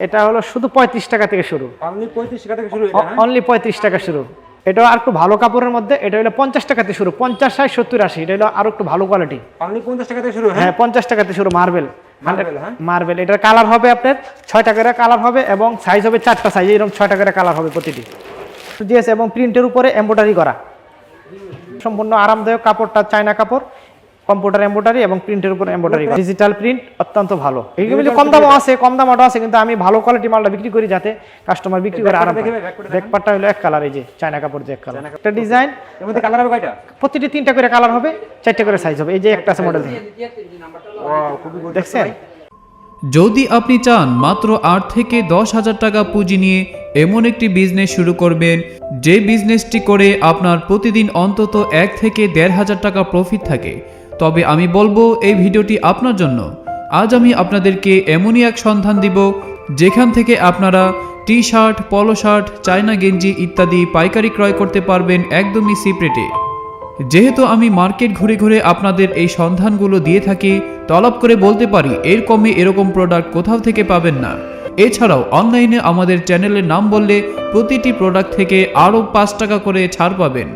এটা হলো শুধু পঁয়ত্রিশ টাকা থেকে শুরু। অনলি পঁয়ত্রিশ টাকা থেকে শুরু এটা হ্যাঁ? অনলি পঁয়ত্রিশ টাকা শুরু। এটা আর একটু ভালো কাপড়ের মধ্যে এটা হলো পঞ্চাশ টাকাতে শুরু। পঞ্চাশ ষাট সত্তর আশি এটা হলো আরও একটু ভালো কোয়ালিটি অনলি পঞ্চাশ শুরু হ্যাঁ? হ্যাঁ পঞ্চাশ টাকাতে শুরু মার্বেল মার্বেল হ্যাঁ? এটার কালার হবে আপনার ছয় টাকার কালার হবে এবং সাইজ হবে চারটা সাইজ এরকম ছয় টাকার কালার হবে প্রতিটি। দিয়েছে এবং প্রিন্টের উপরে এম্ব্রয়ডারি করা। সম্পূর্ণ আরামদায়ক কাপড়টা চায়না কাপড়। কম্পিউটার এম্ব্রয়ডারি এবং প্রিন্টের উপর এম্ব্রয়ডারি ডিজিটাল প্রিন্ট অত্যন্ত ভালো। এইগুলো কম দামও আছে কম দামও আছে কিন্তু আমি ভালো কোয়ালিটি মালটা বিক্রি করি যাতে কাস্টমার বিক্রি করে আরাম ব্যাকপারটা হলো এক কালার এই যে চায়না কাপড় যে এক কালার একটা ডিজাইন এর মধ্যে কালার হবে কয়টা? প্রতিটি তিনটা করে কালার হবে চারটে করে সাইজ হবে। এই যে একটা আছে মডেল দেখছেন? যদি আপনি চান মাত্র আট থেকে দশ হাজার টাকা পুঁজি নিয়ে এমন একটি বিজনেস শুরু করবেন যে বিজনেসটি করে আপনার প্রতিদিন অন্তত এক থেকে দেড় হাজার টাকা প্রফিট থাকে তবে আমি বলব এই ভিডিওটি আপনার জন্য। আজ আমি আপনাদেরকে এমনই এক সন্ধান দিব, যেখান থেকে আপনারা T shirt polo shirt China গেঞ্জি ইত্যাদি পাইকারি ক্রয় করতে পারবেন একদমই সিপ্রেটে। যেহেতু আমি মার্কেট ঘুরে ঘুরে আপনাদের এই সন্ধানগুলো দিয়ে থাকি, তলব করে বলতে পারি, এর কমে এরকম প্রোডাক্ট কোথাও থেকে পাবেন না। এছাড়াও অনলাইনে আমাদের চ্যানেলের নাম বললে প্রতিটি প্রোডাক্ট থেকে আরও পাঁচ টাকা করে ছাড় পাবেন।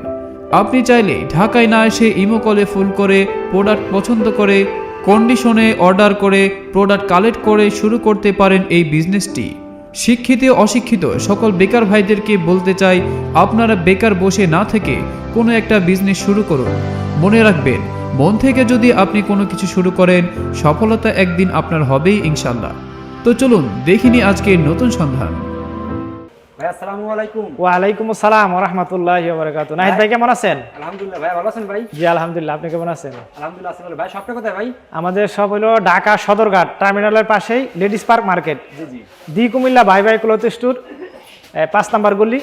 আপনি চাইলে ঢাকায় না এসে ইমো কলে ফুল করে প্রোডাক্ট পছন্দ করে কন্ডিশনে অর্ডার করে প্রোডাক্ট কালেক্ট করে শুরু করতে পারেন এই বিজনেসটি শিক্ষিত, অশিক্ষিত সকল বেকার ভাইদেরকে বলতে চাই, আপনারা বেকার বসে না থেকে কোনো একটা বিজনেস শুরু করুন। মনে রাখবেন, মন থেকে যদি আপনি কোনো কিছু শুরু করেন, সফলতা একদিন আপনার হবেই ইনশাল্লাহ তো চলুন, দেখিনি আজকের নতুন সন্ধান। আসসালামু আলাইকুম। ওয়ালাইকুম আসসালাম রহমতুল্লাহ বারকাত নাহিদ ভাই কেমন আছেন? আলহামদুলিল্লাহ ভাই ভালো আছেন ভাই? জি আলহামদুলিল্লাহ আপনি কেমন আছেন? আলহামদুলিল্লাহ আছি ভাই সবটা কোথায় ভাই? আমাদের সব হলো ঢাকা সদরঘাট টার্মিনালের পাশেই লেডিস পার্ক মার্কেট। জি জি। দি কুমিল্লা ভাই ভাই ক্লথ স্টোর পাঁচ নাম্বার গলি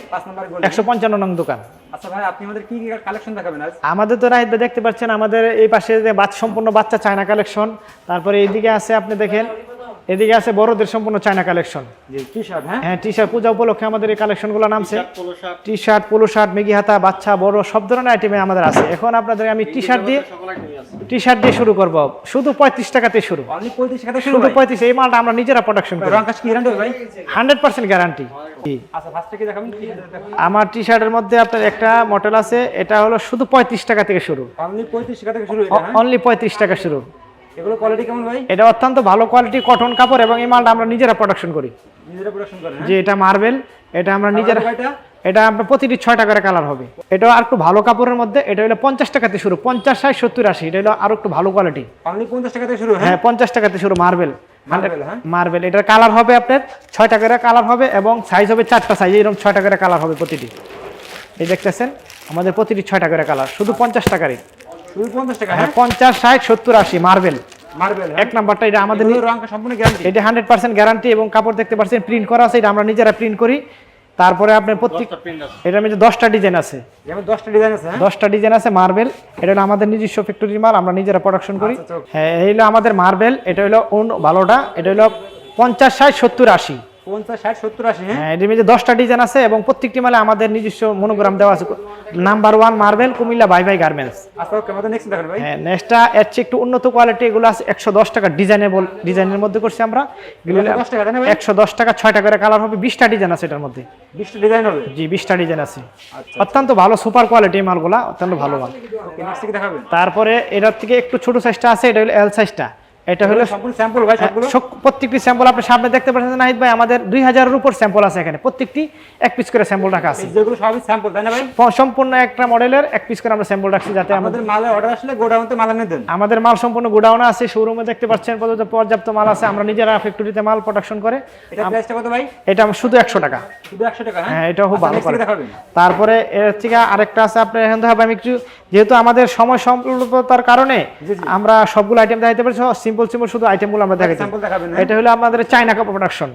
একশো পঞ্চান্ন নং দোকান। আচ্ছা ভাই আপনি আমাদের কি কি কালেকশন দেখাবেন আজ? আমাদের তো নাহিদ ভাই দেখতে পাচ্ছেন আমাদের এই পাশে যে বাচ্চা সম্পূর্ণ বাচ্চা চায়না কালেকশন তারপরে এইদিকে আছে আপনি দেখেন। এদিকে আছে বড়দের সম্পূর্ণ চায়না কালেকশন টি শার্ট হ্যাঁ? হ্যাঁ টি শার্ট পূজা উপলক্ষে আমাদের এই কালেকশনগুলো নামছে। টি শার্ট পোলো শার্ট মেগি হাতা বাচ্চা বড় সব ধরনের আইটেমে আমাদের আছে। এখন আপনাদের আমি টি শার্ট দিয়ে টি শার্ট দিয়ে শুরু করব। শুধু পঁয়ত্রিশ টাকাতে শুরু। শুধু পঁয়ত্রিশ এই মালটা আমরা নিজেরা প্রোডাকশন করি। হান্ড্রেড পার্সেন্ট গ্যারান্টি আচ্ছা আমার টি শার্টের মধ্যে আপনার একটা মডেল আছে এটা হলো শুধু পঁয়ত্রিশ টাকা থেকে শুরু। অনলি পঁয়ত্রিশ টাকা থেকে শুরু হ্যাঁ অনলি পঁয়ত্রিশ টাকা শুরু। এগুলো কোয়ালিটি কেমন ভাই? এটা অত্যন্ত ভালো কোয়ালিটি কটন কাপড় এবং এই মালটা আমরা নিজেরা প্রোডাকশন করি। নিজেরা প্রোডাকশন করেন যে এটা মার্বেল এটা আমরা নিজেরা হ্যাঁ এটা আপনার প্রতিটি ছয় টাকার কালার হবে। এটা আর একটু ভালো কাপড়ের মধ্যে এটা হলো পঞ্চাশ টাকাতে শুরু পঞ্চাশ ষাট সত্তর আশি এটা হলো আরও একটু ভালো কোয়ালিটি অনলি পঞ্চাশ টাকা থেকে শুরু হ্যাঁ? হ্যাঁ পঞ্চাশ টাকাতে শুরু মার্বেল মার্বেল হ্যাঁ? এটার কালার হবে আপনার ছয় টাকার কালার হবে এবং সাইজ হবে চারটা সাইজ এরকম ছয় টাকার কালার হবে প্রতিটি। এই দেখতেছেন আমাদের প্রতিটি ছয় টাকার কালার শুধু পঞ্চাশ টাকারই। পঞ্চাশ হ্যাঁ হ্যাঁ? পঞ্চাশ ষাট সত্তর আশি মার্বেল মার্বেল এক নাম্বারটা এটা আমাদের আমাদের সম্পূর্ণ গ্যারান্টি এটা হান্ড্রেড পার্সেন্ট গ্যারান্টি এবং কাপড় দেখতে পাচ্ছেন প্রিন্ট করা আছে এটা আমরা নিজেরা প্রিন্ট করি। তারপরে আপনার প্রত্যেক এটার মধ্যে দশটা ডিজাইন আছে। দশটা ডিজাইন আছে হ্যাঁ? দশটা ডিজাইন আছে মার্বেল এটা হলো আমাদের নিজস্ব ফ্যাক্টরির মাল আমরা নিজেরা প্রোডাকশন করি। আচ্ছা। হ্যাঁ এই হলো আমাদের মার্বেল এটা হলো ভালোটা এটা হলো পঞ্চাশ ষাট সত্তর আশি। পঞ্চাশ ষাট সত্তর আশি হ্যাঁ? হ্যাঁ মধ্যে দশটা ডিজাইন আছে এবং প্রত্যেকটি মালে আমাদের নিজস্ব মনোগ্রাম দেওয়া আছে। Number one marble Comilla Bhai Bhai garments আচ্ছা ওকে আমাদের নেক্সট দেখেন ভাই। হ্যাঁ নেক্সটটা এর চেয়ে একটু উন্নত কোয়ালিটি এগুলো আছে একশো দশ টাকা ডিজাইনেবল ডিজাইনের মধ্যে করছি আমরা। এগুলো দশ টাকা তাই না ভাই? একশো দশ টাকা ছয় টাকার কালার হবে বিশটা ডিজাইন আছে এটার মধ্যে। বিশটা ডিজাইন হবে? জি বিশটা ডিজাইন আছে। আচ্ছা অত্যন্ত ভালো সুপার কোয়ালিটি মালগুলা অত্যন্ত ভালো মাল। তারপরে এটার থেকে একটু ছোট সাইজটা আছে এটা হলো এল সাইজটা এটা হলো সম্পূর্ণ স্যাম্পল ভাই সবগুলো? প্রত্যেকটি স্যাম্পল আপনি সামনে দেখতে পাচ্ছেন নাহিদ ভাই আমাদের দুই হাজারের উপর স্যাম্পল আছে এখানে। প্রত্যেকটি এক পিস করে স্যাম্পল রাখা আছে। যেগুলো সবই স্যাম্পল তাই না ভাই? সম্পূর্ণ একটা মডেলের এক পিস করে আমরা স্যাম্পল রাখছি যাতে আমাদের মালে অর্ডার আসলে গোডাউনতে মাল এনে দেন। আমাদের মাল সম্পূর্ণ গোডাউনে আছে শোরুমে দেখতে পাচ্ছেন পর্যাপ্ত পর্যাপ্ত মাল আছে। আমরা নিজেরা ফ্যাক্টরিতে মাল প্রোডাকশন করে এটা প্রাইসটা কত ভাই? এটা আমার শুধু একশো টাকা। শুধু একশো টাকা হ্যাঁ? এটা খুব আচ্ছা, ভালো তারপরে এর থেকে আরেকটা আছে আপনার এখান থেকে আমি একটু যেহেতু আমাদের সময় স্বল্পতার কারণে। আমরা সবগুলো আইটেম দেখাইতে পারছি সিম্পল সিম্পল শুধু আইটেমগুলো আমরা দেখাবেন হ্যাঁ। এটা হলো আমাদের চাইনা কাপড় প্রোডাকশন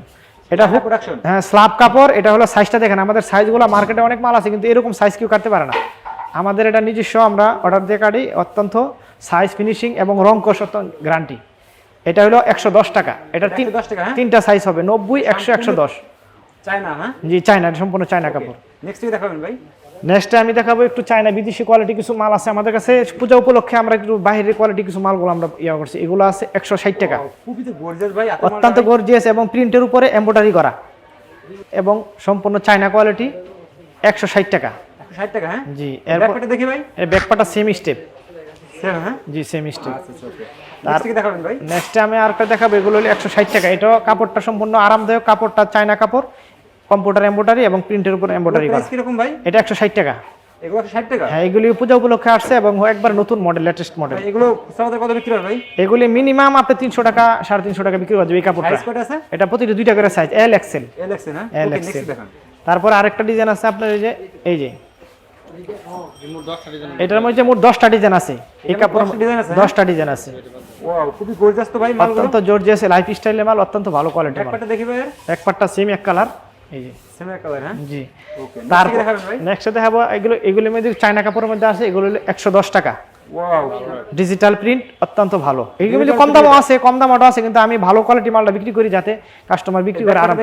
এটা হুক প্রোডাকশন হ্যাঁ স্ল্যাব কাপড় এটা হলো সাইজটা দেখেন আমাদের সাইজগুলো মার্কেটে অনেক মাল আছে কিন্তু এরকম সাইজ কেউ কাটতে পারে না। আমাদের এটা নিজস্ব আমরা অর্ডার দিয়ে কাটি অত্যন্ত সাইজ ফিনিশিং এবং রং কোষ গ্যারান্টি এটা হলো একশো দশ টাকা। এটা তিন 110 টাকা, হ্যাঁ? তিনটা সাইজ হবে নব্বই একশো একশো দশ। চায়না হ্যাঁ? জি চায়না সম্পূর্ণ চায়না কাপড়। নেক্সট দেখাবেন ভাই। নেক্সটে আমি দেখাবো একটু চায়না বিদেশি কোয়ালিটি কিছু মাল আছে আমাদের কাছে। পূজা উপলক্ষে আমরা একটু বাইরের কোয়ালিটি কিছু মালগুলো আমরা ইয়া করছি। এগুলো আছে একশো ষাট টাকা। অত্যন্ত গর্জিয়াস এবং প্রিন্টের উপরে এমব্রয়ডারি করা। এবং সম্পূর্ণ চায়না কোয়ালিটি একশো ষাট টাকা। হ্যাঁ? জি এরপর দেখি ভাই। এর ব্যাকপাটা সেম স্টেপ হ্যাঁ? জি সেম স্টেপ নেক্সট আমি আরেকটা দেখাবো এগুলো হলো একশো ষাট টাকা। এটাও কাপড়টা সম্পূর্ণ আরামদায়ক কাপড়টা চায়না কাপড়। কম্পিউটার এমব্রয়ডারি এবং প্রিন্টের উপর এমব্রয়ডারি করা। কীরকম ভাই? এটা একশো ষাট টাকা। এগুলো টাকা? হ্যাঁ এগুলি পূজা উপলক্ষে আসছে এবং একবার নতুন মডেল লেটেস্ট মডেল এগুলো খুচরা কত বিক্রি হয় ভাই? এগুলি মিনিমাম আপনি তিনশো টাকা সাড়ে তিনশো টাকা বিক্রি এই কাপড়টা। সাইজ কত আছে? এটা প্রতিটা দুইটা করে সাইজ এল এক্সেল এল হ্যাঁ? এল এক্সেল তারপর আরেকটা ডিজাইন আছে আপনার এই যে এই যে। এটার মধ্যে মোট দশটা ডিজাইন আছে। এই কাপড় 10টা ডিজাইন আছে ওয়াও খুবই গর্জিয়াস তো ভাই মালগুলো। অত্যন্ত জর্জিয়াস লাইফ স্টাইলের মাল অত্যন্ত ভালো কোয়ালিটির মাল। ব্যাকপাটে দেখি ভাই এক পাটটা সেম এক কালার এই যে। সেম কালার হ্যাঁ জি। ওকে তারপর নেক্সট দেখাবো এগুলো এগুলোর মধ্যে চায়না কাপড়ের মধ্যে আছে এগুলো হলো একশো দশ টাকা। ডিজিটাল প্রিন্ট অত্যন্ত ভালো। কম দামও আছে কম আছে কিন্তু আমি ভালো কোয়ালিটি মালটা বিক্রি করি যাতে কাস্টমার বিক্রি করে আরাম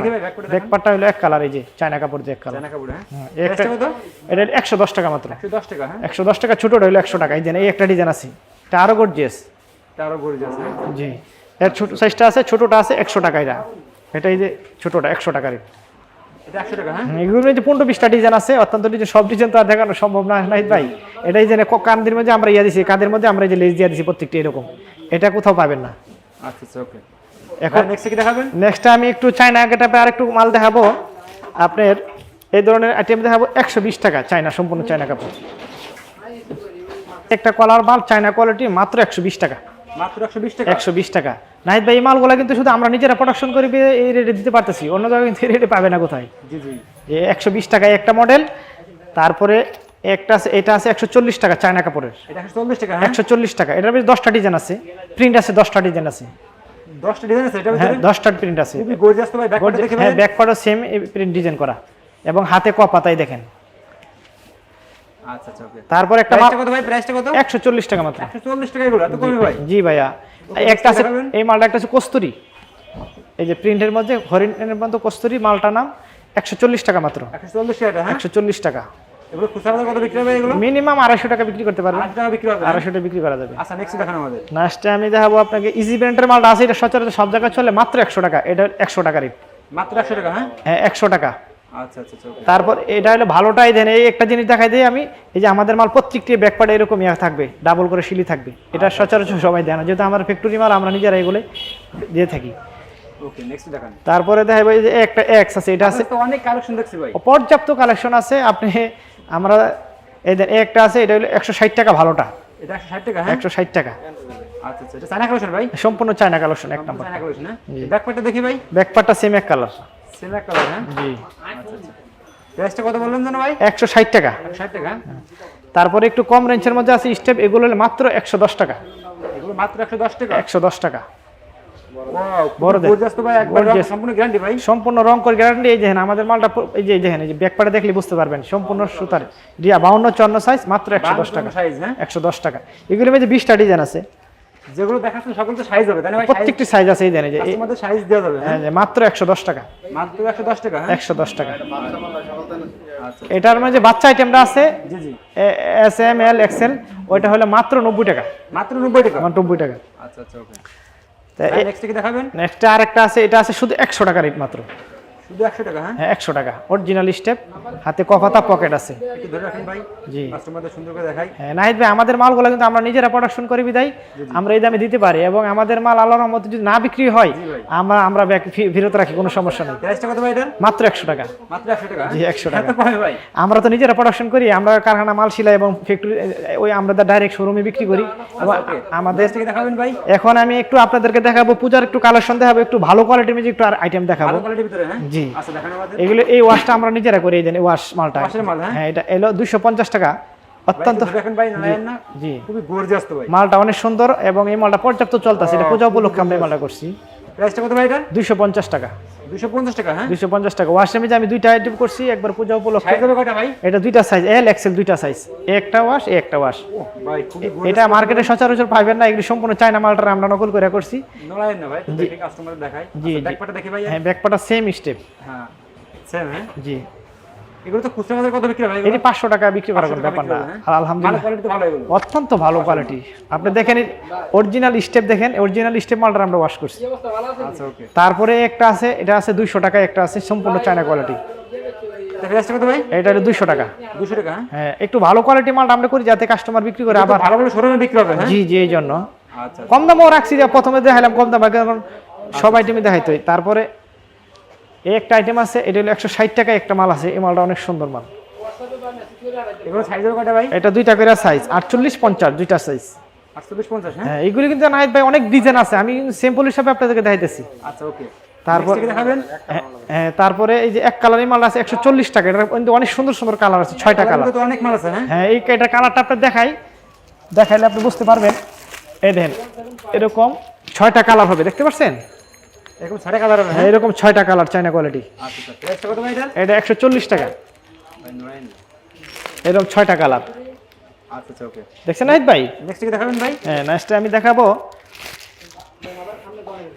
ব্যাকপারটা হলো এক কালার এই যে চায়না কাপড় যে এক কালার হ্যাঁ? কত? এটা একশো দশ টাকা মাত্র। 110 হ্যাঁ? একশো দশ টাকা ছোটোটা হলো একশো টাকা। এই যে এই একটা ডিজাইন আছে। এটা আরও গর্জিয়াস তারও গর্জিয়াস হ্যাঁ? জি। এর ছোট সাইজটা আছে ছোটোটা আছে একশো টাকা এটা। এটা এই যে ছোটোটা একশো টাকার এটা। 100 টাকা হ্যাঁ এগুলোর মধ্যে পনেরো বিশটা ডিজাইন আছে অত্যন্ত ডিজাইন সব ডিজাইন তো আর দেখানো সম্ভব না ভাই? এটাই যে কান্দের মধ্যে আমরা ইয়া দিছি কাঁধের মধ্যে আমরা এই যে লেজ দিয়ে দিছি প্রত্যেকটি এরকম। এটা কোথাও পাবেন না। আচ্ছা আচ্ছা ওকে এখন নেক্সট কি দেখাবেন? নেক্সট আমি একটু চায়না গেটাপে আর একটু মাল দেখাবো। আপনার এই ধরনের আইটেম দেখাবো একশো বিশ টাকা চায়না সম্পূর্ণ চায়না কাপড়। একটা কলার মাল চায়না কোয়ালিটি মাত্র একশো বিশ টাকা। মাত্র 120 টাকা? নাহিদ ভাই এই মালগুলো কিন্তু শুধু আমরা নিজেরা প্রোডাকশন করে এই রেটে দিতে পারতেছি। অন্য জায়গায় কিন্তু রেটে পাবে না কোথায়? জি জি। টাকায় একটা মডেল তারপরে একটা আছে এটা আছে একশো চল্লিশ টাকা চায়না কাপড়ের। এটা 140 টাকা হ্যাঁ? একশো চল্লিশ টাকা। এটার বেশ দশটা ডিজাইন আছে। প্রিন্ট আছে দশটা ডিজাইন আছে। 10টা ডিজাইন আছে এটা হ্যাঁ ভিতরে? প্রিন্ট আছে। খুবই গর্জিয়াস তো ভাই ব্যাকপাটে দেখি ভাই হ্যাঁ ব্যাক সেম প্রিন্ট ডিজাইন করা। এবং হাতে ক পাতায় দেখেন। আচ্ছা আচ্ছা ওকে তারপর একটা মাল কত ভাই? প্রাইসটা কত? একশো চল্লিশ টাকা মাত্র। 140 টাকা এগুলো এত কমে ভাই জি ভাইয়া। একটা আছে এই মালটা একটা আছে কস্তুরি। এই যে প্রিন্টের মধ্যে হরিণের মধ্যে কস্তুরি মালটা নাম একশো চল্লিশ টাকা মাত্র। 140 টাকা হ্যাঁ? একশো চল্লিশ টাকা। এগুলো খুচরা কত বিক্রি হবে এগুলো? মিনিমাম আড়াইশো টাকা বিক্রি করতে পারবেন। 8 টাকা বিক্রি হবে হ্যাঁ? আড়াইশো টাকা বিক্রি করা যাবে। আচ্ছা নেক্সট দেখান আমাদের। লাস্টে আমি দেখাবো আপনাকে ইজি ব্র্যান্ডের মালটা আছে এটা সচরাচর সব জায়গায় চলে মাত্র একশো টাকা এটা একশো টাকা রেট মাত্র 100 টাকা হ্যাঁ? হ্যাঁ একশো টাকা। আচ্ছা আচ্ছা আচ্ছা তারপর এটা হলো ভালোটাই দেন। এই একটা জিনিস দেখাই দিই আমি এই যে আমাদের মাল প্রত্যেকটি ব্যাকপার্টে এরকম ইয়া থাকবে ডাবল করে শিলি থাকবে। এটা সচরাচর সবাই দেয় না যেহেতু আমার ফ্যাক্টরি মাল আমরা নিজেরা এগুলো দিয়ে থাকি। তারপরে দেখা যাবে যে একটা এক্স আছে এটা আছে অনেক কালেকশন দেখছি ভাই। পর্যাপ্ত কালেকশন আছে আপনি আমরা এই দেন একটা আছে এটা হলো একশো ষাট টাকা ভালোটা। এটা 160 টাকা হ্যাঁ? একশো ষাট টাকা। আচ্ছা আচ্ছা চায়না কালেকশন ভাই? সম্পূর্ণ চায়না কালেকশন এক নম্বর চায়না কালেকশন হ্যাঁ? দেখি ভাই। ব্যাকপার্টটা সেম এক কালার কালার হ্যাঁ? জি। প্রাইসটা কত বললেন জানো ভাই? একশো ষাট টাকা। 160 টাকা তারপরে একটু কম রেঞ্জের মধ্যে আছে স্টেপ এগুলো মাত্র একশো দশ টাকা। এগুলো মাত্র 110 টাকা। সম্পূর্ণ গ্যারান্টি ভাই। সম্পূর্ণ রং করে গ্যারান্টি এই দেখেন আমাদের মালটা এই যে এই দেখেন এই যে দেখলে বুঝতে পারবেন সম্পূর্ণ সুতার। রিয়া বাউন্ন চন্ন সাইজ মাত্র একশো দশ টাকা। হ্যাঁ? একশো দশ টাকা। এগুলোর মধ্যে বিশটা ডিজাইন আছে। যেগুলো দেখাচ্ছেন সকল তো সাইজ হবে তাই না প্রত্যেকটি সাইজ আছে এই দেন যে কাস্টমারদের সাইজ দেওয়া যাবে হ্যাঁ? মাত্র একশো দশ টাকা। মাত্র 110 টাকা হ্যাঁ? একশো দশ টাকা। আচ্ছা। এটার মধ্যে বাচ্চা আইটেমটা আছে জি জি। এস এম এল এক্সেল ওইটা হলো মাত্র নব্বই টাকা। মাত্র 90 টাকা? আমার নব্বই টাকা। আচ্ছা আচ্ছা ওকে। নেক্সট কি দেখাবেন? নেক্সট আরেকটা আছে এটা আছে শুধু একশো টাকা রেট মাত্র। শুধু 100 টাকা হ্যাঁ? হ্যাঁ একশো টাকা। অরিজিনাল স্টেপ হাতে পকেট আছে। একটু ধরে রাখেন ভাই জি। কাস্টমারদের সুন্দর করে দেখাই। হ্যাঁ নাহিদ ভাই আমাদের মালগুলো কিন্তু আমরা নিজেরা প্রোডাকশন করি বিদায়। আমরা এই দামে দিতে পারি এবং আমাদের মাল আল্লাহর রহমতে যদি না বিক্রি হয় আমরা আমরা ফেরত রাখি কোনো সমস্যা নেই। প্রাইসটা কত ভাই এটার মাত্র একশো টাকা। মাত্র 100 টাকা জি, 100 টাকা। ভাই। আমরা তো নিজেরা প্রোডাকশন করি আমরা কারখানা মাল সিলাই এবং ফ্যাক্টরি ওই আমরা ডাইরেক্ট শোরুমে বিক্রি করি। আমাদের দেখাবেন ভাই? এখন আমি একটু আপনাদেরকে দেখাবো পূজার একটু কালেকশন দেখাবো একটু ভালো কোয়ালিটির একটু আইটেম দেখাবো। ভালো কোয়ালিটির ভিতরে হ্যাঁ? জি। আচ্ছা দেখান আমাদের এগুলো এই ওয়াশটা আমরা নিজেরা করে দেন ওয়াশ মালটা। ওয়াশের মাল, হ্যাঁ? হ্যাঁ এটা এলো দুশো পঞ্চাশ টাকা। অত্যন্ত দেখেন ভাই নারায়ণ না? জি। খুবই গর্জিয়াস তো ভাই। মালটা অনেক সুন্দর এবং এই মালটা পর্যাপ্ত চলতেছে। এটা পূজা উপলক্ষে আমরা এই মালটা করছি। প্রাইসটা কত ভাই এটা? দুইশো পঞ্চাশ টাকা। 250 টাকা হ্যাঁ? দুইশো পঞ্চাশ টাকা। ওয়াশ আমি দুইটা আইটেম করছি একবার পূজা উপলক্ষে। সাইজ কয়টা ভাই? এটা দুইটা সাইজ এল এক্সেল দুইটা সাইজ একটা ওয়াশ একটা ওয়াশ ভাই এটা মার্কেটে সচরাচর পাইবেন না এগুলি সম্পূর্ণ চায়না মালটা আমরা নকল করে করছি। নড়ায় না ভাই কাস্টমার দেখাই। জি, জি। ব্যাকপাটা দেখি ভাই হ্যাঁ ব্যাকপাটা সেম স্টেপ হ্যাঁ সেম হ্যাঁ? জি। এগুলো তো খুচরা বাজারে কত বিক্রি হয়? এটি পাঁচশো টাকা বিক্রি করার কোনো ব্যাপার না। বিক্রি হ্যাঁ? আর আলহামদুলিল্লাহ কোয়ালিটি ভালো এগুলো অত্যন্ত ভালো কোয়ালিটি আপনি দেখেন অরিজিনাল স্টেপ দেখেন অরিজিনাল স্টেপ মালটা আমরা ওয়াশ করছি। আচ্ছা ওকে তারপরে একটা আছে এটা আছে দুইশো টাকা একটা আছে সম্পূর্ণ চায়না কোয়ালিটি ভাই? এটা হলো দুইশো টাকা। দুশো টাকা হ্যাঁ? হ্যাঁ একটু ভালো কোয়ালিটি মালটা আমরা করি যাতে কাস্টমার বিক্রি করে আবার ভালো ভালো শোরুমে বিক্রি হবে হ্যাঁ? জি জি এই জন্য। আচ্ছা কম দামও রাখছি যে প্রথমে দেখাইলাম কম দাম কারণ সব আইটেমে দেখাইতে তারপরে এই একটা আইটেম আছে এটা হলো একশো ষাট টাকায় একটা মাল আছে এই মালটা অনেক সুন্দর মাল। এটা দুইটা করে সাইজ আটচল্লিশ পঞ্চাশ দুইটা সাইজ হ্যাঁ? হ্যাঁ এইগুলি কিন্তু নাহিদ ভাই অনেক ডিজাইন আছে আমি সিম্পল হিসাবে আপনাদেরকে দেখাইতেছি। আচ্ছা ওকে তারপর তারপর হ্যাঁ, হ্যাঁ তারপরে এই যে এক কালারের মাল আছে একশো চল্লিশ টাকা এটা কিন্তু অনেক সুন্দর সুন্দর কালার আছে ছয়টা কালার অনেক মাল আছে হ্যাঁ? হ্যাঁ এই এটা কালারটা আপনি দেখাই। দেখাইলে আপনি বুঝতে পারবেন। এই দেখেন এরকম ছয়টা কালার হবে দেখতে পাচ্ছেন? এরকম সাড়ে কালার হ্যাঁ হ্যাঁ? এরকম ছয়টা কালার চায়না কোয়ালিটি আচ্ছা আচ্ছা এটা? একশো চল্লিশ টাকা। এরকম ছয়টা কালার আচ্ছা আচ্ছা ওকে। দেখছেন নাহিদ ভাই? নেক্সট দেখাবেন ভাই? হ্যাঁ নেক্সটে আমি দেখাবো।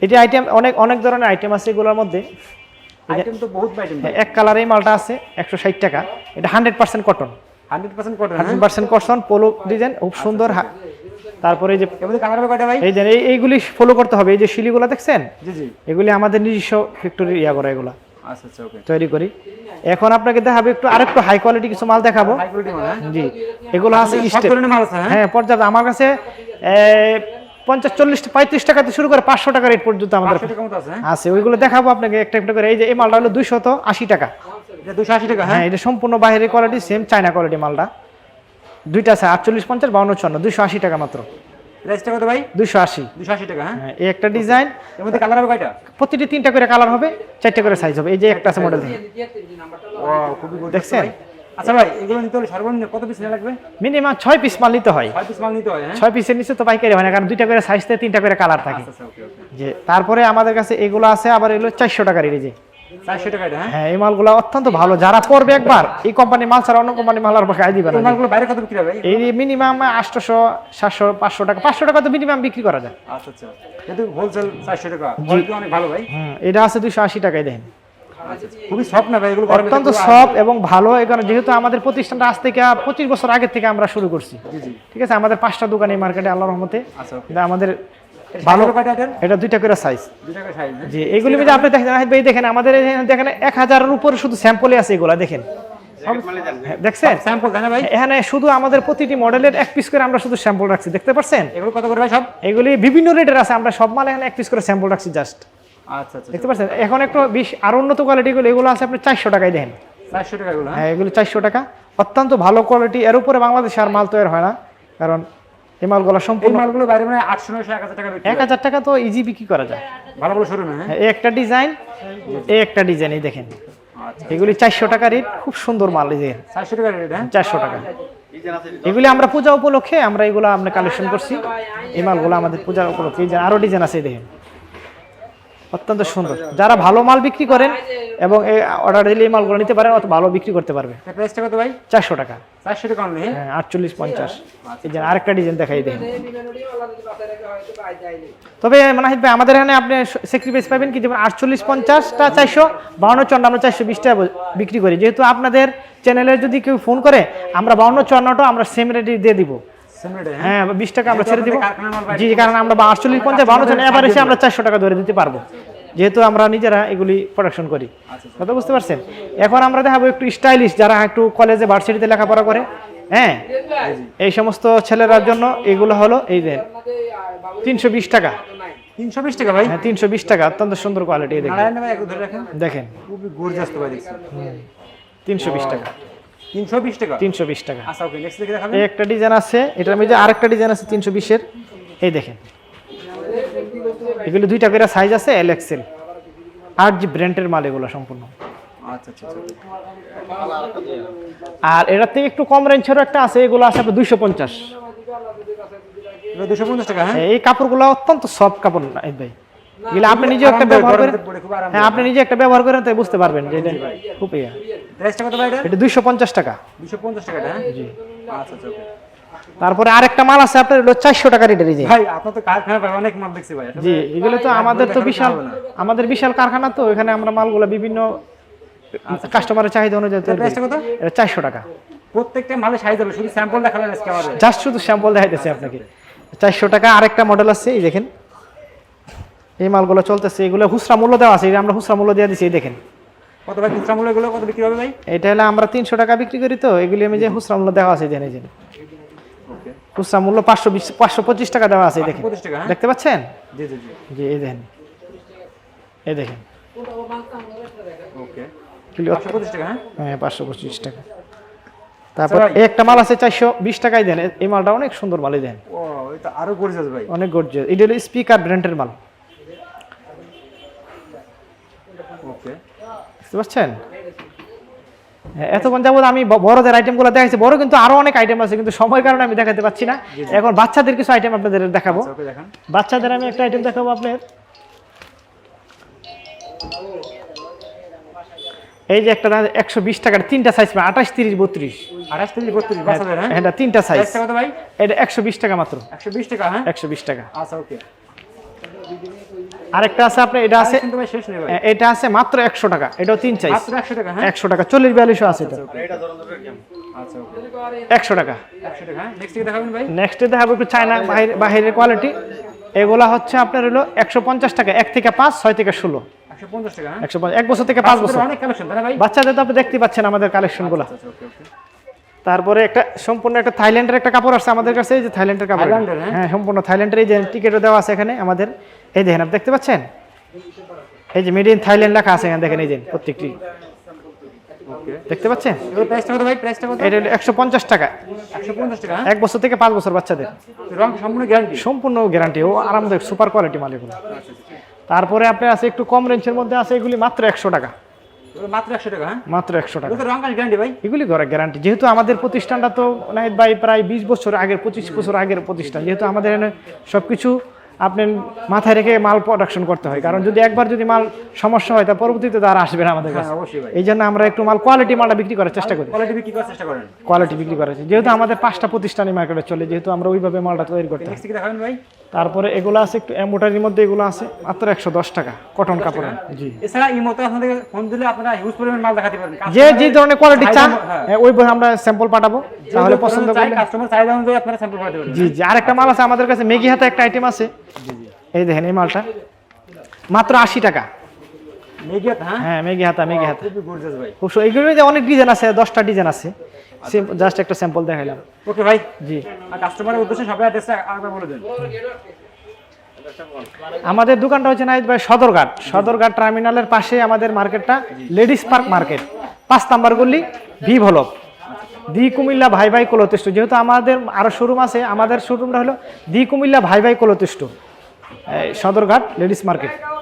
এটি আইটেম অনেক অনেক ধরনের আইটেম আছে এগুলোর মধ্যে। আইটেম তো বহুত আইটেম এক কালার এই মালটা আছে একশো ষাট টাকা। এটা hundred percent cotton hundred percent cotton হ্যাঁ? Hundred percent cotton polo design খুব সুন্দর হা- তারপরে এই যে এই যে এইগুলি ফলো করতে হবে। এই যে শিলিগুলো দেখছেন? এগুলি আমাদের নিজস্ব ফ্যাক্টরি ইয়া করা এগুলো। আচ্ছা আচ্ছা তৈরি করি। এখন আপনাকে দেখাবো একটু আরেকটু হাই কোয়ালিটি কিছু মাল দেখাবো। হ্যাঁ? জি। এগুলো আছে হ্যাঁ? হ্যাঁ পর্যাপ্ত। আমার কাছে পঞ্চাশ চল্লিশ পঁয়ত্রিশ টাকাতে শুরু করে পাঁচশো টাকা রেট পর্যন্ত আমাদের আছে হ্যাঁ? আছে। ওইগুলো দেখাবো আপনাকে একটা একটা করে। এই যে এই মালটা হলো দুইশত আশি টাকা। দুশো আশি টাকা হ্যাঁ? হ্যাঁ এটা সম্পূর্ণ বাইরের কোয়ালিটি সেম চায়না কোয়ালিটি মালটা। দুইটা আছে আটচল্লিশ পঞ্চাশ বাউন্ন চুয়ান্ন দুইশো আশি টাকা মাত্র। প্রাইসটা কত ভাই? আশি। দুশো আশি টাকা হ্যাঁ? হ্যাঁ এই একটা ডিজাইন। এর মধ্যে কালার হবে কয়টা? প্রতিটি তিনটা করে কালার হবে চারটা করে সাইজ হবে। এই যে একটা আছে মডেল দেখছেন? আচ্ছা ভাই এগুলো নিতে হলে সর্বনিম্ন কত পিস লাগবে? মিনিমাম ছয় পিস মাল নিতে হয়। ছয় পিস মাল নিতে হয় ছয় পিসের নিচে তো পাইকারি হয় না কারণ দুইটা করে সাইজ থেকে তিনটা করে কালার থাকে। আচ্ছা আচ্ছা যে তারপরে আমাদের কাছে এগুলো আছে আবার এগুলো চারশো টাকার এই যে। টাকা এটা হ্যাঁ? এই মালগুলো অত্যন্ত ভালো। যারা পড়বে একবার এই কোম্পানি মাল ছাড়া অন্য কোম্পানি মাল আর গায়ে দিবে এই মালগুলো বাইরে কত বিক্রি হবে? এই মিনিমাম আটশোশো সাতশো পাঁচশো টাকা। পাঁচশো টাকা তো মিনিমাম বিক্রি করা যায়। আচ্ছা আচ্ছা। যেহেতু হোলসেল চারশো টাকা কোয়ালিটি অনেক ভালো ভাই। হুম এটা আছে দুশো আশি টাকায় দেখেন। আচ্ছা, খুবই সফট না ভাই এগুলো? অত্যন্ত সব এবং ভালো। এখানে যেহেতু আমাদের প্রতিষ্ঠানটা আজ থেকে পঁচিশ বছর আগের থেকে আমরা শুরু করছি। ঠিক আছে? আমাদের পাঁচটা দোকান এই মার্কেটে আল্লাহ রহমতে। আচ্ছা আমাদের ভালো। এটা দুইটা করে সাইজ হ্যাঁ। জি এগুলি আপনি দেখেন ভাই দেখেন আমাদের দেখেন এক হাজারের উপরে শুধু স্যাম্পলই আছে এগুলা দেখেন। হ্যাঁ, দেখছেন? স্যাম্পল ভাই? এখানে শুধু আমাদের প্রতিটি মডেলের এক পিস করে আমরা শুধু স্যাম্পল রাখছি দেখতে পাচ্ছেন এগুলো কত করে ভাই সব? এগুলি বিভিন্ন রেটের আছে আমরা সব মাল এখানে এক পিস করে স্যাম্পল রাখছি জাস্ট আচ্ছা আচ্ছা দেখতে পাচ্ছেন এখন একটু বেশ আর উন্নত কোয়ালিটিগুলো এগুলো আছে আপনি চারশো টাকায় দেন চারশো টাকা এগুলো হ্যাঁ? হ্যাঁ এগুলো চারশো টাকা। অত্যন্ত ভালো কোয়ালিটি এর উপরে বাংলাদেশে আর মাল তৈরি হয় না কারণ এই মালগুলো এই সম্পূর্ণ মালগুলো বাইরে মানে আটশো নয়শো এক হাজার টাকা বিক্রি এক হাজার টাকা তো ইজি বিক্রি করা যায়। ভালো ভালো শোরুমে হ্যাঁ? হ্যাঁ, এই একটা ডিজাইন এই একটা ডিজাইন এই দেখেন। আচ্ছা। এগুলি চারশো টাকা রেট খুব সুন্দর মাল এই যে। চারশো টাকা রেট হ্যাঁ? চারশো টাকা। এগুলি আমরা পূজা উপলক্ষে আমরা এগুলো আমরা কালেকশন করছি। এই মালগুলো আমাদের পূজা উপলক্ষে এই যে আরও ডিজাইন আছে এই দেখেন। অত্যন্ত সুন্দর। যারা ভালো মাল বিক্রি করেন এবং এই অর্ডার দিলে এই মালগুলো নিতে পারেন অত ভালো বিক্রি করতে পারবে। প্রাইসটা কত ভাই? চারশো টাকা। চারশো টাকা অনলি হ্যাঁ আটচল্লিশ পঞ্চাশ। এই যে আরেকটা ডিজাইন দেখাই দেখেন তবে মানাহিদ ভাই আমাদের এখানে আপনি স্যাক্রিফাইস পাবেন কি? যেমন আটচল্লিশ পঞ্চাশটা চারশো বাউন্ন চুয়ান্ন আমরা চারশো বিশটা বিক্রি করি। যেহেতু আপনাদের চ্যানেলে যদি কেউ ফোন করে আমরা বাউন্ন চুয়ান্নটা আমরা সেম রেটে দিয়ে দিব। হ্যাঁ? হ্যাঁ বিশ টাকা আমরা ছেড়ে দিব। জি কারণ আমরা আটচল্লিশ পঞ্চাশ বাউন্ন এবার এসে আমরা চারশো টাকা ধরে দিতে পারব। যেহেতু আমরা নিজেরা এগুলি প্রোডাকশন করি। আচ্ছা কথা বুঝতে পারছেন? এখন আমরা দেখাবো একটু স্টাইলিশ যারা একটু কলেজে ভার্সিটিতে লেখাপড়া করে। হ্যাঁ? এই সমস্ত ছেলেরার জন্য এগুলো হলো এই যে তিনশো বিশ টাকা। তিনশো বিশ টাকা ভাই? হ্যাঁ তিনশো বিশ টাকা অত্যন্ত সুন্দর কোয়ালিটি দেখেন। নারায়ণ ভাই একটু ধরে রাখেন দেখেন। খুবই গর্জাস তো ভাই তিনশো বিশ টাকা। তিনশো বিশ টাকা? তিনশো বিশ টাকা। আচ্ছা ওকে নেক্সট দেখে দেখাবেন। এই একটা ডিজাইন আছে এটার মধ্যে আরেকটা ডিজাইন আছে তিনশো বিশের। এই দেখেন। এগুলো দুইটা করে সাইজ আছে এল এক্সেল আর জি ব্র্যান্ডের মাল এগুলো সম্পূর্ণ। আচ্ছা আচ্ছা আচ্ছা। আর এটার থেকে একটু কম রেঞ্জেরও একটা আছে এগুলো আছে আপনার দুইশো পঞ্চাশ। দুশো পঞ্চাশ টাকা হ্যাঁ? এই কাপড়গুলো অত্যন্ত সফট কাপড় না ভাই। এগুলো আপনি নিজে একটা ব্যবহার করেন। হ্যাঁ আপনি নিজে একটা ব্যবহার করেন তাই বুঝতে পারবেন যে এটা খুব ইয়া। এটা? দুইশো পঞ্চাশ টাকা। দুশো পঞ্চাশ টাকা জি। আচ্ছা okay। তারপরে আরেকটা মাল আছে আপনার হলো চারশো টাকা রেটের এই যে। ভাই আপনার তো কারখানা অনেক মাল দেখছি ভাই জি এগুলো তো আমাদের তো বিশাল আমাদের বিশাল কারখানা তো এখানে আমরা মালগুলো বিভিন্ন কাস্টমারের চাহিদা অনুযায়ী চারশো টাকা। প্রত্যেকটা মালে সাইজ হবে শুধু স্যাম্পল দেখালেন আজকে আমাদের। জাস্ট শুধু স্যাম্পল দেখাইতেছি আপনাকে। চারশো টাকা আরেকটা মডেল আছে এই দেখেন। এই মালগুলো চলতেছে এগুলো হুসরা মূল্য দেওয়া আছে আমরা হুসরা মূল্য দিয়ে দিচ্ছি এই দেখেন। কত ভাই খুচরা মূল্য এগুলো কত বিক্রি হবে ভাই? এটা হলে আমরা তিনশো টাকা বিক্রি করি তো এগুলি আমি যে হুসরা মূল্য দেওয়া আছে জেনে জেনে খুচরা মূল্য পাঁচশো বিশ পাঁচশো পঁচিশ টাকা দেওয়া আছে দেখেন। 525 টাকা, হ্যাঁ? দেখতে পাচ্ছেন? জি জি জি। এই দেখেন। এই দেখেন। হ্যাঁ? হ্যাঁ পাঁচশো পঁচিশ টাকা। তারপর একটা মাল আছে চারশো বিশ দেন এই মালটা অনেক সুন্দর মালই দেন। আরও গর্জিয়াস ভাই। অনেক গর্জিয়াস এটা হলো স্পিকার ব্র্যান্ডের মাল। ওকে বুঝতে পারছেন এতক্ষণ যাবত আমি বড়দের আইটেমগুলো দেখাচ্ছি বড় কিন্তু আরও অনেক আইটেম আছে কিন্তু সময়ের কারণে আমি দেখাতে পাচ্ছি না। এখন বাচ্চাদের কিছু আইটেম আপনাদের দেখাবো। আচ্ছা, বাচ্চাদের আমি একটা আইটেম দেখাবো আপনার এই যে একটা একশো বিশ টাকার তিনটা সাইজ আঠাশ তিরিশ বত্রিশ। আঠাশ তিরিশ বত্রিশ হ্যাঁ? তিনটা সাইজ প্রাইসটা ভাই? এটা একশো বিশ টাকা মাত্র। একশো বিশ টাকা হ্যাঁ? একশো বিশ টাকা। আচ্ছা ওকে। আরেকটা আছে আপনার এটা আছে এটা আছে মাত্র একশো টাকা এটাও তিন একশো টাকা হ্যাঁ? একশো টাকা চল্লিশ বিয়াল্লিশও আছে এটা। আচ্ছা একশো টাকা। একশো টাকা হ্যাঁ? নেক্সট দেখাবো একটু চায়না বাহিরের কোয়ালিটি এগুলা হচ্ছে আপনার হলো একশো পঞ্চাশ টাকা এক থেকে পাঁচ ছয় থেকে ষোলো। একশো পঞ্চাশ টাকা হ্যাঁ? এক বছর থেকে পাঁচ বছর। বাচ্চাদের কালেকশন তো আপনি দেখতে পাচ্ছেন আমাদের কালেকশনগুলো আচ্ছা ওকে। তারপরে একটা সম্পূর্ণ একটা থাইল্যান্ডের একটা কাপড় আসছে আমাদের কাছে এই যে থাইল্যান্ডের কাপড়। হ্যাঁ? হ্যাঁ সম্পূর্ণ থাইল্যান্ডের এই যে টিকিটও দেওয়া আছে এখানে আমাদের। এই দেখেন আপনি দেখতে পাচ্ছেন? এই যে মেড ইন থাইল্যান্ড লেখা আছে এখানে দেখেন এই যে প্রত্যেকটি। ওকে দেখতে পাচ্ছেন? এটা একশো পঞ্চাশ টাকা। হ্যাঁ? এক বছর থেকে পাঁচ বছর বাচ্চাদের। রং সম্পূর্ণ গ্যারান্টি সম্পূর্ণ গ্যারান্টি ও আরামদায়ক সুপার কোয়ালিটি মাল এগুলো। তারপরে আপনার আছে একটু কম রেঞ্জের মধ্যে আছে এগুলি মাত্র একশো টাকা। মাত্র একশো টাকা হ্যাঁ? মাত্র একশো টাকা। রং কাজ গ্যারান্টি ভাই। এগুলি গ্যারান্টি যেহেতু আমাদের প্রতিষ্ঠানটা তো নাহিদ ভাই প্রায় বিশ বছর আগের পঁচিশ বছর আগের প্রতিষ্ঠান। যেহেতু আমাদের এখানে আপনি মাথায় রেখে মাল প্রোডাকশন করতে হয়। কারণ যদি একবার যদি মাল সমস্যা হয় তা পরবর্তীতে তারা আসবে না আমাদের হ্যাঁ কাছে এই জন্য আমরা একটু মাল কোয়ালিটি মালটা বিক্রি করার চেষ্টা করি। কোয়ালিটি বিক্রি করার চেষ্টা করেন। কোয়ালিটি বিক্রি করার যেহেতু আমাদের পাঁচটা প্রতিষ্ঠানে মার্কেটে চলে যেহেতু আমরা ওইভাবে মালটা তৈরি করতে হয়। ভাই? তারপরে এগুলো আছে একটু এমোটারির মধ্যে এগুলো আছে মাত্র একশো দশ টাকা কটন কাপড় জি। এছাড়া এই মতো আপনাদের ফোন দিলে আপনারা হিউজ পরিমাণ মাল দেখাতে পারবেন। যে যে ধরনের কোয়ালিটি চান ওই হ্যাঁ, আমরা স্যাম্পল পাঠাবো তাহলে পছন্দ করলে। কাস্টমার চাহিদা অনুযায়ী আপনারা স্যাম্পল পাঠাতে পারবেন। জি জি আরেকটা মাল আছে আমাদের কাছে মেগি হাতে একটা আইটেম আছে। এই দেখেন এই মালটা। মাত্র আশি টাকা। মেগিয়াত হ্যাঁ? হ্যাঁ মেগি হাতা মেগি হাতা। খুব মধ্যে অনেক ডিজাইন আছে দশটা ডিজাইন আছে। জাস্ট একটা স্যাম্পল দেখাইলাম। ওকে ভাই। জি। আর কাস্টমারের উদ্দেশ্যে সবাই অ্যাড্রেসটা আরেকবার বলে দেন। আমাদের দোকানটা হচ্ছে নাইট ভাই সদরঘাট। সদরঘাট টার্মিনালের পাশে আমাদের মার্কেটটা। লেডিস পার্ক মার্কেট পাঁচ number গল্লি V block the Comilla Bhai Bhai কলতিষ্ঠ। যেহেতু আমাদের আরও শোরুম আছে আমাদের শোরুমটা হলো দি কুমিল্লা ভাই ভাই কলতিষ্ঠ। Sadarghat ladies market